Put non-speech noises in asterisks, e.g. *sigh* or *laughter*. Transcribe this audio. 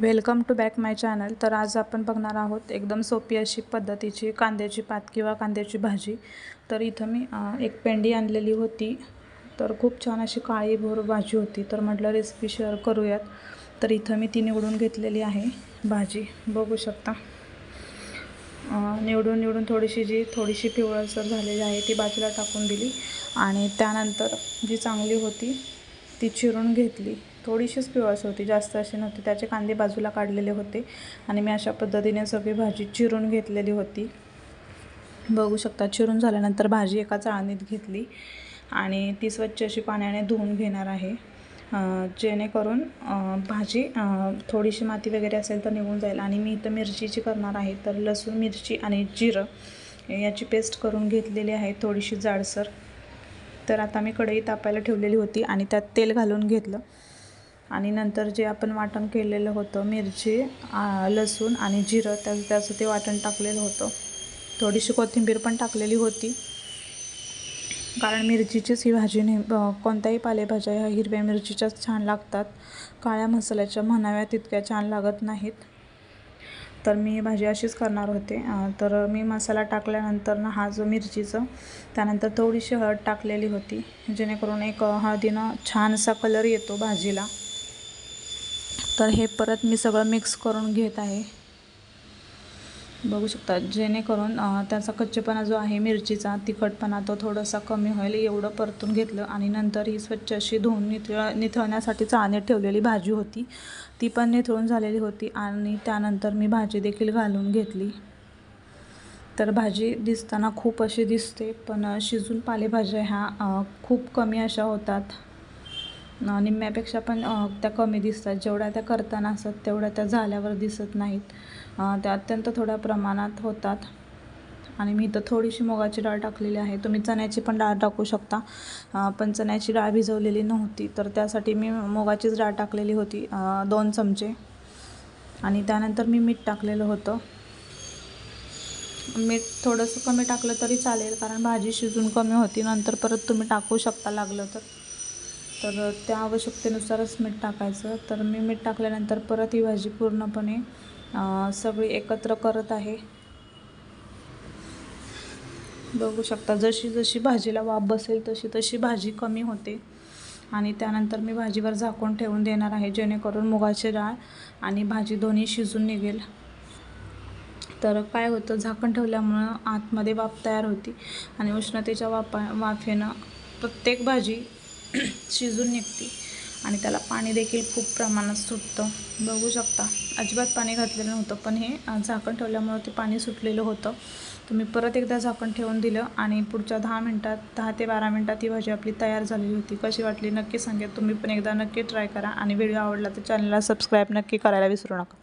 Welcome to back my channel. तर आज आपण बघणार आहोत एकदम सोपी अशी पद्धतीची कांद्याची पात किंवा कांद्याची भाजी. तर इथं मी एक पेंडी आणलेली होती. तर खूप छान अशी काळी भोर भाजी होती. तर म्हटलं रेसिपी शेअर करूयात. तर इथं मी ती निवडून घेतलेली आहे भाजी. बघू शकता. निवडून निवडून थोडीशी जी थोडीशी पिवळसर झालेली आहे ती बाजूला टाकून दिली. आणि त्यानंतर जी चांगली होती ती चिरून घेतली. थोडीशीच पिवळसर होती जास्त अशी नव्हती. त्याचे कांदे बाजूला काढलेले होते आणि मी अशा पद्धतीने सगळी भाजी चिरून घेतलेली होती. बघू शकता चिरून झाल्यानंतर भाजी एका चाळणीत घेतली आणि ती स्वच्छ अशी पाण्याने धुवून घेणार आहे. जेणेकरून भाजी थोडीशी माती वगैरे असेल तर निघून जाईल. आणि मी इथं मिरचीची करणार आहे. तर लसूण मिरची आणि जिरं याची पेस्ट करून घेतलेली आहे थोडीशी जाडसर. तर आता मी कढई तापायला ठेवलेली होती आणि त्यात तेल घालून घेतलं. आणि नंतर जे आपण वाटण केलेलं होतं मिरची लसूण आणि जिरं त्या त्याचं ते वाटण टाकलेलं होतं. थोडीशी कोथिंबीर पण टाकलेली होती. कारण मिरचीचीच ही भाजी नेह कोणत्याही पालेभाज्या ह्या हिरव्या मिरचीच्याच छान लागतात. काळ्या मसाल्याच्या म्हणाव्या तितक्या छान लागत नाहीत. तर मी ही भाजी अशीच करणार होते. तर मी मसाला टाकल्यानंतर ना हा जो मिरचीचं त्यानंतर थोडीशी हळद टाकलेली होती. जेणेकरून एक हळदीनं छानसा कलर येतो भाजीला. तर हे परत मी सगळं मिक्स करून घेत आहे. बघू शकता जेणेकरून त्याचा कच्चेपणा जो आहे मिरचीचा तिखटपणा तो थोडासा कमी होईल एवढं परतून घेतलं आणि नंतर ही स्वच्छ अशी धुवून निथळ निथळण्यासाठी चाळणीत ठेवलेली भाजी होती. ती पण निथळून झालेली होती आणि त्यानंतर मी भाजी देखील घालून घेतली. तर भाजी दिसताना खूप अशी दिसते पण शिजून पालेभाज्या ह्या खूप कमी अशा होतात. निम्म्यापेक्षा पण त्या कमी दिसतात. जेवढ्या त्या करताना असतात तेवढ्या त्या झाल्यावर दिसत नाहीत. त्या अत्यंत थोड्या प्रमाणात होतात. आणि मी इथं थोडीशी मुगाची डाळ टाकलेली आहे. तुम्ही चण्याची पण डाळ टाकू शकता. पण चण्याची डाळ भिजवलेली नव्हती. तर त्यासाठी मी मुगाचीच डाळ टाकलेली होती दोन चमचे. आणि त्यानंतर मी मीठ टाकलेलं होतं. मीठ थोडंसं कमी टाकलं तरी चालेल कारण भाजी शिजून कमी होती. नंतर परत तुम्ही टाकू शकता लागलं तर. तर त्या आवश्यकतेनुसारच मीठ टाकायचं. तर मी मीठ टाकल्यानंतर परत ही भाजी पूर्णपणे सगळी एकत्र करत आहे. बघू शकता जशी जशी भाजीला वाफ बसेल तशी तशी भाजी कमी होते. आणि त्यानंतर मी भाजीवर झाकून ठेवून देणार आहे जेणेकरून मुगाची डाळ आणि भाजी दोन्ही शिजून निघेल. तर काय होतं झाकण ठेवल्यामुळं आतमध्ये वाफ तयार होती. आणि उष्णतेच्या वापा वाफेनं प्रत्येक भाजी *clears throat* शिजून निघते. आणि त्याला पाणी देखील खूप प्रमाणात सुटतं. बघू शकता. अजिबात पाणी घातलेलं नव्हतं पण हे झाकण ठेवल्यामुळं ते पाणी सुटलेलं होतं. तुम्ही परत एकदा झाकण ठेवून दिलं आणि पुढच्या दहा मिनटात दहा ते बारा मिनटात ही भाजी आपली तयार झालेली होती. कशी वाटली नक्की सांगेल तुम्ही पण एकदा नक्की ट्राय करा. आणि व्हिडिओ आवडला तर चॅनलला सबस्क्राईब नक्की करायला विसरू नका.